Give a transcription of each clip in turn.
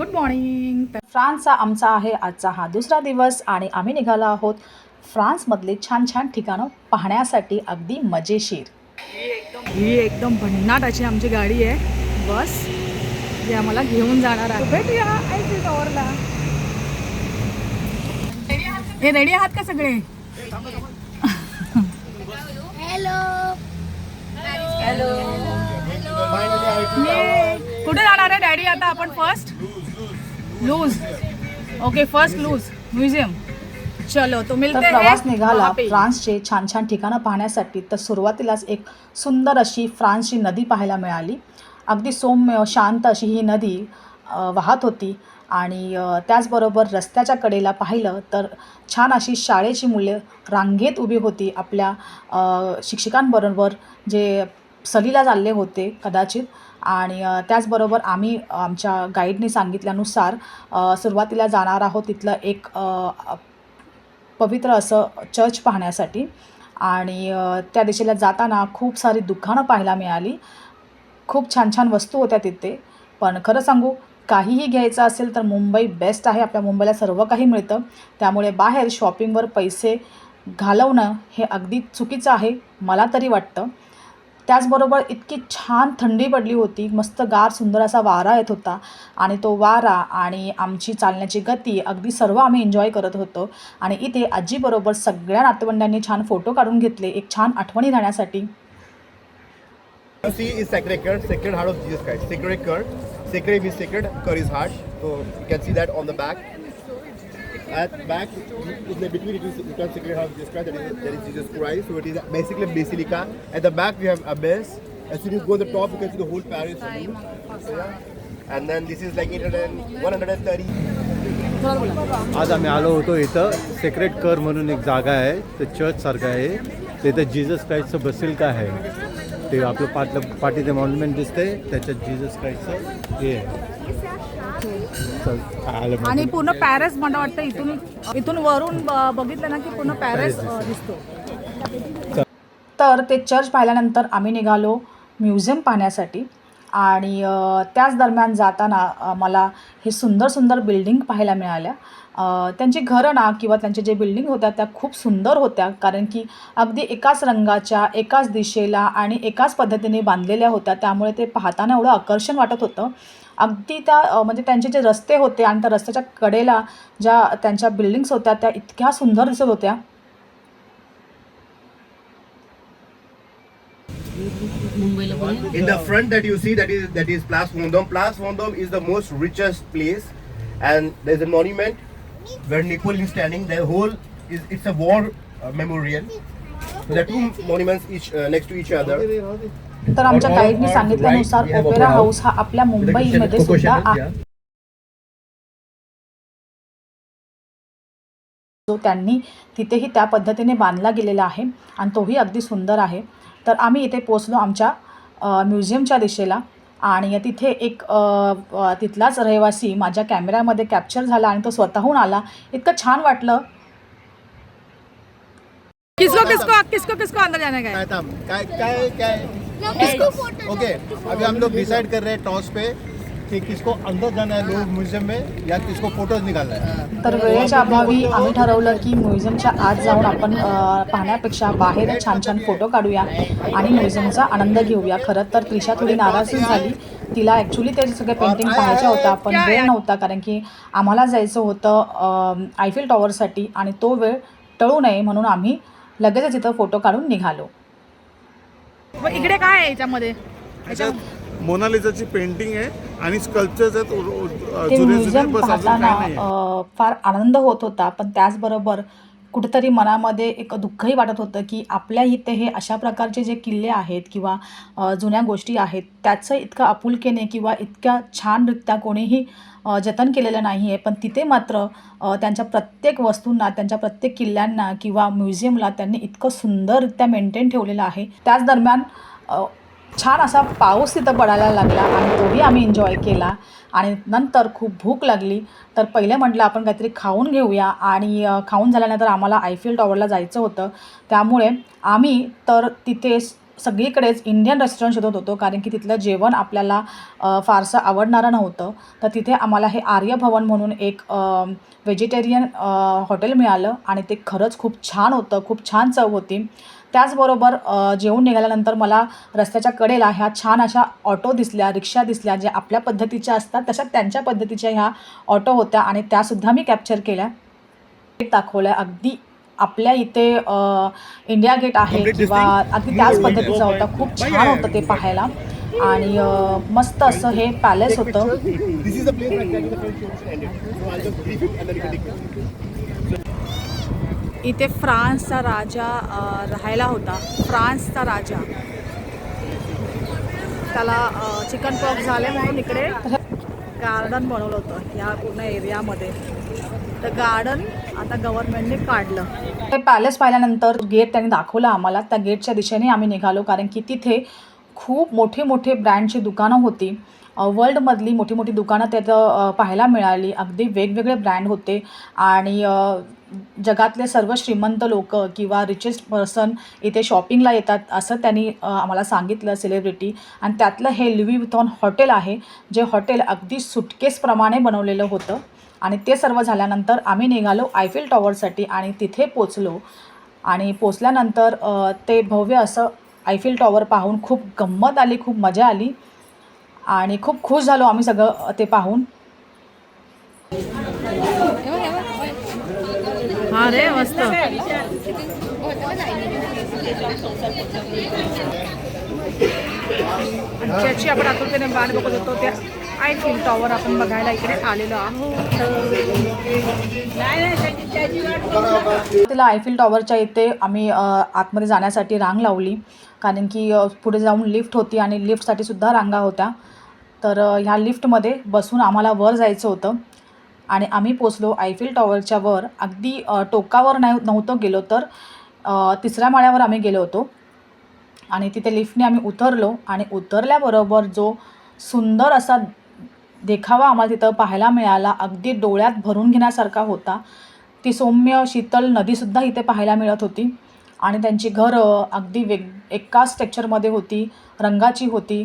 Good morning फ्रान्सचा आमचा आहे. आजचा हा दुसरा दिवस आणि आम्ही निघालो आहोत फ्रान्समधले छान छान ठिकाणं पाहण्यासाठी. अगदी मजेशीर. ही एकदम भन्नाट अशी आमची गाडी आहे. बस. जी आम्हाला घेऊन जाणार आहे. भेटूया ऐकू टॉवरला हे रेडी आहात का सगळे? ये. कुठे जाणार आहे? डॅडी आता आपण first loose okay first loose museum चलो तो मिलते तर हैं प्रवास निघाला. फ्रान्सचे छान छान ठिकाणं पाहण्यासाठी तर सुरुवातीलाच एक सुंदर अशी फ्रान्सची नदी पाहायला मिळाली. अगदी सौम्य शांत अशी ही नदी वाहत होती. आणि त्याचबरोबर रस्त्याच्या कडेला पाहिलं तर छान अशी शाळेची मुले रांगेत उभी होती. आपल्या शिक्षकांबरोबर जे सहलीला चालले होते कदाचित. आणि त्याचबरोबर आम्ही आमच्या गाईडने सांगितल्यानुसार सुरुवातीला जाणार आहोत तिथलं एक पवित्र असं चर्च पाहण्यासाठी. आणि त्या दिशेला जाताना खूप सारी दुकानं पाहायला मिळाली. खूप छान छान वस्तू होत्या तिथे. पण खरं सांगू काहीही घ्यायचं असेल तर मुंबई बेस्ट आहे. आपल्या मुंबईला सर्व काही मिळतं. त्यामुळे बाहेर शॉपिंगवर पैसे घालवणं हे अगदी चुकीचं आहे मला तरी वाटतं. त्याचबरोबर इतकी छान थंडी पडली होती मस्त गार सुंदर असा वारा येत होता आणि तो वारा आणि आमची चालण्याची गती अगदी सर्व आम्ही एन्जॉय करत होतो आणि इथे आजीबरोबर सगळ्या नातवंडांनी छान फोटो काढून घेतले एक छान आठवणी राहण्यासाठी You see is Sacred Cœur, Sacred Heart of Jesus Christ. Sacred Cœur, Sacred means sacred, Cœur is heart. So you can see that on the back. At back, in the between it is written Sacred Heart of Jesus Christ. That is, that is Jesus Christ. So it is basically a basilica. At the back we have abyss. As soon as you go to the top, you can see the whole Paris. Yeah. And then this is like 800 130. आज आम्ही आलो होतो इथं secret कर म्हणून एक जागा आहे ते चर्च सारखं आहे तिथं जीजस क्राईस्टचं बसिल्का आहे ते आपलं पाट पाठीचे मॉन्युमेंट दिसतंय त्याच्यात जीजस क्राईस्टचं हे आहे आणि पूर्ण पॅरिस मला वाटतं इथून इथून वरून ब- बघितलं ना की पूर्ण पॅरिस दिसतो. तर ते चर्च पाहिल्यानंतर आम्ही निघालो म्युझियम पाहण्यासाठी. आणि त्याच दरम्यान जाताना मला हे सुंदर सुंदर बिल्डिंग पाहायला मिळाल्या. त्यांची घरं ना किंवा त्यांच्या जे बिल्डिंग होत्या त्या खूप सुंदर होत्या. कारण की अगदी एकाच रंगाच्या एकाच दिशेला आणि एकाच पद्धतीने बांधलेल्या होत्या. त्यामुळे ते पाहताना एवढं आकर्षण वाटत होतं. अगदी त्या म्हणजे त्यांचे जे रस्ते होते आणि त्या रस्त्याच्या कडेला ज्या त्यांच्या बिल्डिंग्स होत्या त्या इतक्या सुंदर दिसत होत्या In the front that you see, that is that is Place Vendôme. Place Vendôme is the most richest place, and there's a monument where Napoleon is standing. The whole is it's a war uh, memorial. So there are two monuments each uh, next to each other. तर आमच्या गाईडने सांगितल्यानुसार opera house हा आपल्या मुंबईमध्ये सुद्धा आहे जो त्यांनी तिथेही त्या पद्धतीने बांधला गेलेला आहे आणि तोही अगदी सुंदर आहे. तर आम्ही इथे पोचलो आमच्या म्युझियमच्या दिशेला आणि तिथे एक तिथलाच रहिवासी माझ्या कॅमेऱ्यामध्ये कॅप्चर झाला आणि तो स्वतःहून आला. इतकं छान वाटलं. किसको किसको किसको किसको अंदर जाने है? काय काय काय? ओके अभी हम लोग डिसाइड कर रहे हैं टॉस पे कि किसको अंदर जाना है लोग म्यूजियम में या किसको फोटोज निकालना है। तर वेळेच्या अभावी आम्ही ठरवलं की म्युझियमच्या आत जाऊन आपण पाहण्यापेक्षा बाहेर छान छान फोटो काढूया आणि म्युझियमचा आनंद घेऊया. खरं तर त्रिशा थोडी नाराज झाली. तिला ॲक्च्युली ते सगळे पेंटिंग पाहायच्या होत्या पण वेळ नव्हता कारण की आम्हाला जायचं होतं आयफिल टॉवरसाठी आणि तो वेळ टळू नये म्हणून आम्ही लगेचच इथं फोटो काढून निघालो. मग इकडे काय आहे याच्यामध्ये? त्याच्यात मोनालिसाची पेंटिंग आहे आणि ते म्युझियम पाहताना अ, फार आनंद होत होता पण त्याचबरोबर कुठेतरी मनामध्ये एक दुःखही वाटत होतं की आपल्या इथे हे अशा प्रकारचे जे किल्ले आहेत किंवा जुन्या गोष्टी आहेत त्याचं इतकं आपुलकीने किंवा इतक्या छानरित्या कोणीही जतन केलेलं नाही आहे पण तिथे मात्र त्यांच्या प्रत्येक वस्तूंना त्यांच्या प्रत्येक किल्ल्यांना किंवा म्युझियमला त्यांनी इतकं सुंदररित्या मेंटेन ठेवलेलं आहे. त्याच दरम्यान छान असा पाऊस तिथं पडायला लागला आणि तोही आम्ही एन्जॉय केला. आणि नंतर खूप भूक लागली. तर पहिले म्हटलं आपण काहीतरी खाऊन घेऊया. आणि खाऊन झाल्यानंतर आम्हाला आयफिल टॉवरला जायचं होतं. त्यामुळे आम्ही तर तिथे सगळीकडेच इंडियन रेस्टॉरंट शोधत होतो. कारण की तिथलं जेवण आपल्याला फारसं आवडणारं नव्हतं. तर तिथे आम्हाला हे आर्यभवन म्हणून एक व्हेजिटेरियन हॉटेल मिळालं. आणि ते खरंच खूप छान होतं. खूप छान चव होती. त्याचबरोबर जेवून निघाल्यानंतर मला रस्त्याच्या कडेला ह्या छान अशा ऑटो दिसल्या रिक्षा दिसल्या ज्या आपल्या पद्धतीच्या असतात तशा त्यांच्या पद्धतीच्या ह्या ऑटो होत्या आणि त्यासुद्धा मी कॅप्चर केल्या. दाखवल्या अगदी आपल्या इथे इंडिया गेट आहे किंवा? अगदी त्याच पद्धतीचं होतं खूप छान होतं ते पाहायला. आणि मस्त असं हे पॅलेस होतं. इथे फ्रान्सचा राजा राहायला होता. फ्रान्सचा राजा. त्याला चिकन पॉक्स झाले म्हणून इकडे गार्डन बनवलं होतं या पूर्ण एरियामध्ये तर गार्डन आता गव्हर्नमेंटने काढलं. ते पॅलेस पाहिल्यानंतर गेट त्यांनी दाखवलं आम्हाला. त्या गेटच्या दिशेने आम्ही निघालो कारण की तिथे खूप मोठे मोठे ब्रँडची दुकानं होती. वर्ल्डमधली मोठी मोठी दुकानं त्याचं पाहायला मिळाली. अगदी वेगवेगळे ब्रँड होते. आणि जगातले सर्व श्रीमंत लोक किंवा रिचेस्ट पर्सन इथे शॉपिंगला येतात असं त्यांनी आम्हाला सांगितलं सेलिब्रिटी आणि त्यातलं हे लुई विथॉन हॉटेल आहे जे हॉटेल अगदी सुटकेसप्रमाणे बनवलेलं होतं. आणि ते सर्व झाल्यानंतर आम्ही निघालो आयफिल टॉवरसाठी आणि तिथे पोचलो. आणि पोचल्यानंतर ते भव्य असं आयफिल टॉवर पाहून खूप गंमत आली खूप मजा आली. आणि खूप खुश झालो आम्ही सगळं ते पाहून. हा रे मस्त. आणि ज्याची आपण आतुरतेने बघत होतो त्या आयफिल टॉवर आपण बघायला इकडे आलेलो आहोत. तिला आयफिल टॉवरच्या इथे आम्ही आतमध्ये जाण्यासाठी रांग लावली. कारण की पुढे जाऊन लिफ्ट होती आणि लिफ्टसाठी सुद्धा रांगा होत्या. तर ह्या लिफ्टमध्ये बसून आम्हाला वर जायचं होतं. आणि आम्ही पोचलो आयफिल टॉवरच्या वर. अगदी टोकावर नाही नव्हतं गेलो तर तिसऱ्या माळ्यावर आम्ही गेलो होतो. आणि तिथे लिफ्टने आम्ही उतरलो आणि उतरल्याबरोबर जो सुंदर असा देखावा आम्हाला तिथं पाहायला मिळाला अगदी डोळ्यात भरून घेण्यासारखा होता. ती सौम्य शीतल नदीसुद्धा इथे पाहायला मिळत होती. आणि त्यांची घरं अगदी वेग एकाच टेक्चरमध्ये होती रंगाची होती.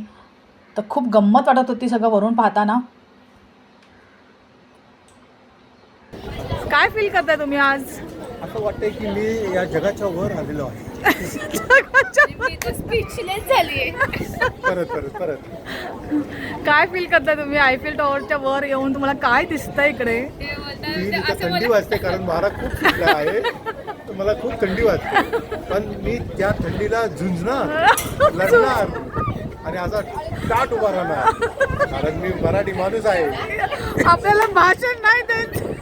तर खूप गंमत वाटत होती सगळं वरून पाहताना. काय फील करताय तुम्ही आज? असं वाटतंय की मी या जगाच्या वर आलेलो आहे. स्पीचलेस झाली परत परत परत. काय फील करताय तुम्ही? आयफिल टॉवरच्या वर येऊन तुम्हाला काय दिसतंय इकडे? ती इथं थंडी वाजते कारण वारा खूप सुटला आहे. तर मला खूप थंडी वाजते. पण मी त्या थंडीला झुंजणार लढणार. आणि असा टाट उभा राहणार. कारण मी मराठी माणूस आहे. आपल्याला भाषण नाही द्यायचं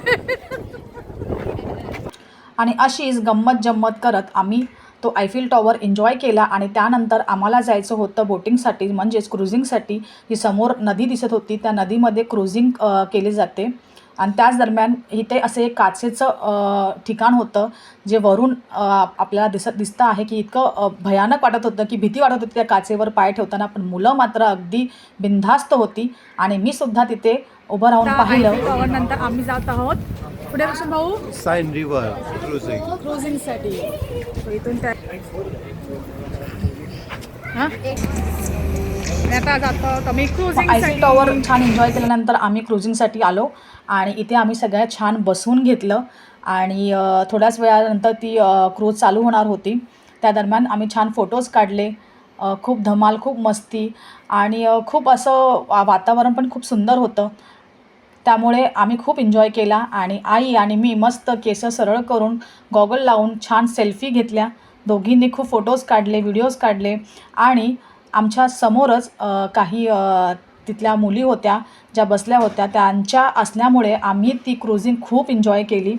आणि अशीच गंमत जम्मत करत आम्ही तो आयफिल टॉवर एन्जॉय केला आणि त्यानंतर आम्हाला जायचं होतं बोटिंगसाठी म्हणजेच क्रुझिंगसाठी ही समोर नदी दिसत होती. त्या नदीमध्ये क्रुझिंग केली जाते. आणि त्याच दरम्यान इथे असे एक काचेचं ठिकाण होतं जे वरून आपल्याला दिसत दिसतं आहे की इतकं भयानक वाटत होतं की भीती वाटत होती त्या काचेवर पाय ठेवताना. पण मुलं मात्र अगदी बिनधास्त होती. आणि मी सुद्धा तिथे उभं राहून पाहिलं. नंतर आम्ही जात आहोत. पुढे बसून भाऊ. साइन रिव्हर क्रुझिंग इथून त्या हां? आता जातो आम्ही क्रुझिंग टॉवर छान एन्जॉय केल्यानंतर आम्ही क्रुझिंगसाठी आलो. आणि इथे आम्ही सगळ्या छान बसून घेतलं. आणि थोड्याच वेळानंतर ती क्रूज चालू होणार होती. त्या दरम्यान आम्ही छान फोटोज काढले. खूप धमाल खूप मस्ती आणि खूप असं वातावरण पण खूप सुंदर होतं. त्यामुळे आम्ही खूप एन्जॉय केला आणि आई आणि मी मस्त केस सरळ करून गॉगल लावून छान सेल्फी घेतल्या. दोघींनी खूप फोटोज काढले व्हिडिओज काढले आणि आमच्या समोरच काही तिथल्या मुली होत्या ज्या बसल्या होत्या त्यांच्या असल्यामुळे आम्ही ती क्रुझिंग खूप एन्जॉय केली.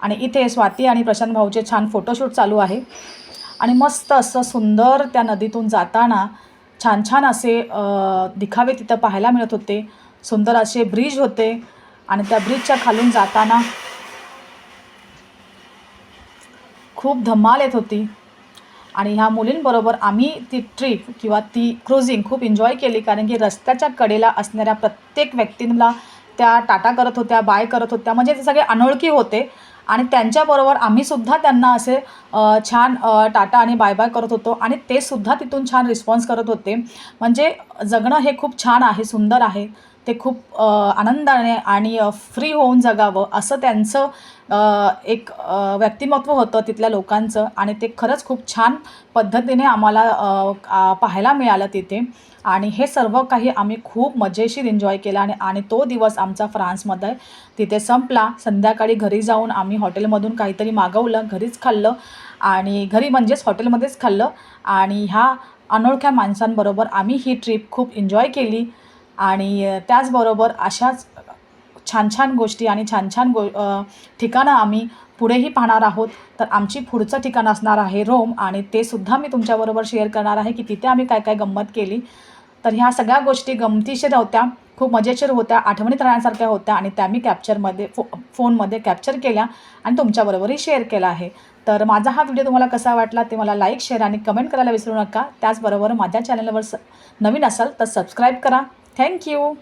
आणि इथे स्वाती आणि प्रशांत भाऊचे छान फोटोशूट चालू आहे. आणि मस्त असं सुंदर त्या नदीतून जाताना छान छान असे दिखावे तिथं पाहायला मिळत होते. सुंदर असे ब्रिज होते आणि त्या ब्रिजच्या खालून जाताना खूप धमाल येत होती. आणि ह्या मुलींबरोबर आम्ही ती ट्रिप किंवा ती क्रुझिंग खूप एन्जॉय केली कारण की रस्त्याच्या कडेला असणाऱ्या प्रत्येक व्यक्तींना त्या टाटा करत होत्या बाय करत होत्या म्हणजे ते सगळे अनोळखी होते. आणि त्यांच्याबरोबर आम्हीसुद्धा त्यांना असे छान टाटा आणि बाय बाय करत होतो. आणि ते सुद्धा तिथून छान रिस्पॉन्स करत होते. म्हणजे जगणं हे खूप छान आहे सुंदर आहे. ते खूप आनंदाने आणि फ्री होऊन जगावं असं त्यांचं एक व्यक्तिमत्व होतं तिथल्या लोकांचं. आणि ते खरंच खूप छान पद्धतीने आम्हाला पाहायला मिळालं तिथे. आणि हे सर्व काही आम्ही खूप मजेशीर एन्जॉय केला आणि आणि तो दिवस आमचा फ्रान्समध्ये. तिथे संपला. संध्याकाळी घरी जाऊन आम्ही हॉटेलमधून काहीतरी मागवलं घरीच खाल्लं आणि घरी म्हणजेच हॉटेलमध्येच खाल्लं. आणि ह्या अनोळख्या माणसांबरोबर आम्ही ही ट्रिप खूप एन्जॉय केली. आणि त्याचबरोबर अशाच छान छान गोष्टी आणि छान छान गो ठिकाणं आम्ही पुढेही पाहणार आहोत. तर आमची पुढचं ठिकाण असणार आहे रोम आणि ते सुद्धा मी तुमच्याबरोबर शेअर करणार आहे की तिथे आम्ही काय काय गंमत केली. तर ह्या सगळ्या गोष्टी गमतीशीर होत्या खूप मजेशीर होत्या आठवणीत राहण्यासारख्या होत्या आणि त्या मी कॅप्चरमध्ये फो फोनमध्ये कॅप्चर केल्या आणि तुमच्याबरोबरही शेअर केला आहे. तर माझा हा व्हिडिओ तुम्हाला कसा वाटला ते मला लाईक शेअर आणि कमेंट करायला विसरू नका. त्याचबरोबर माझ्या चॅनलवर स नवीन असाल तर सबस्क्राईब करा. थँक्यू